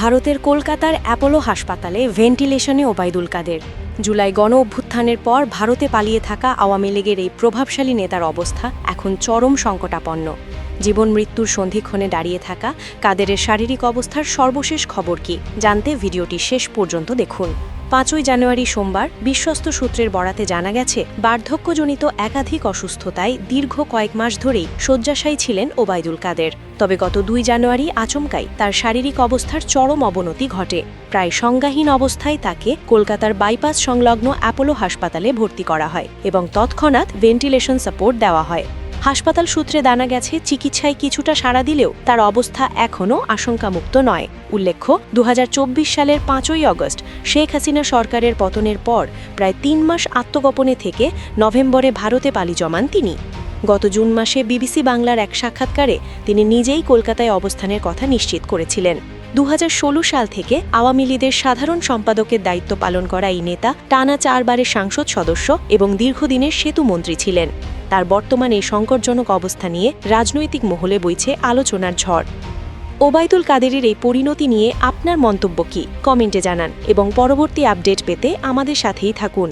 ভারতের কলকাতার অ্যাপোলো হাসপাতালে ভেন্টিলেশনে ওবায়দুল কাদের। জুলাই গণ অভ্যুত্থানের পর ভারতে পালিয়ে থাকা আওয়ামী লীগের এই প্রভাবশালী নেতার অবস্থা এখন চরম সংকটাপন্ন। জীবন মৃত্যুর সন্ধিক্ষণে দাঁড়িয়ে থাকা কাদেরের শারীরিক অবস্থার সর্বশেষ খবর কি, জানতে ভিডিওটি শেষ পর্যন্ত দেখুন। পাঁচই জানুয়ারি সোমবার বিশ্বস্ত সূত্রের বরাতে জানা গেছে, বার্ধক্যজনিত একাধিক অসুস্থতায় দীর্ঘ কয়েক মাস ধরেই শয্যাশায়ী ছিলেন ওবায়দুল কাদের। তবে গত দুই জানুয়ারি আচমকাই তার শারীরিক অবস্থার চরম অবনতি ঘটে। প্রায় সংজ্ঞাহীন অবস্থায় তাকে কলকাতার বাইপাস সংলগ্ন অ্যাপোলো হাসপাতালে ভর্তি করা হয় এবং তৎক্ষণাৎ ভেন্টিলেশন সাপোর্ট দেওয়া হয়। হাসপাতাল সূত্রে জানা গেছে, চিকিৎসায় কিছুটা সাড়া দিলেও তার অবস্থা এখনও আশঙ্কামুক্ত নয়। উল্লেখ্য দু হাজার চব্বিশ সালের পাঁচই অগস্ট শেখ হাসিনা সরকারের পতনের পর প্রায় তিন মাস আত্মগোপনে থেকে নভেম্বরে ভারতে পালি জমান তিনি। গত জুন মাসে বিবিসি বাংলার এক সাক্ষাৎকারে তিনি নিজেই কলকাতায় অবস্থানের কথা নিশ্চিত করেছিলেন। দু হাজার ষোলো সাল থেকে আওয়ামী লীগের সাধারণ সম্পাদকের দায়িত্ব পালন করা এই নেতা টানা চারবারের সাংসদ সদস্য এবং দীর্ঘদিনের সেতু মন্ত্রী ছিলেন। তার বর্তমান এই সংকটজনক অবস্থা নিয়ে রাজনৈতিক মহলে বইছে আলোচনার ঝড়। ওবায়দুল কাদেরের এই পরিণতি নিয়ে আপনার মন্তব্য কি? কমেন্টে জানান এবং পরবর্তী আপডেট পেতে আমাদের সাথেই থাকুন।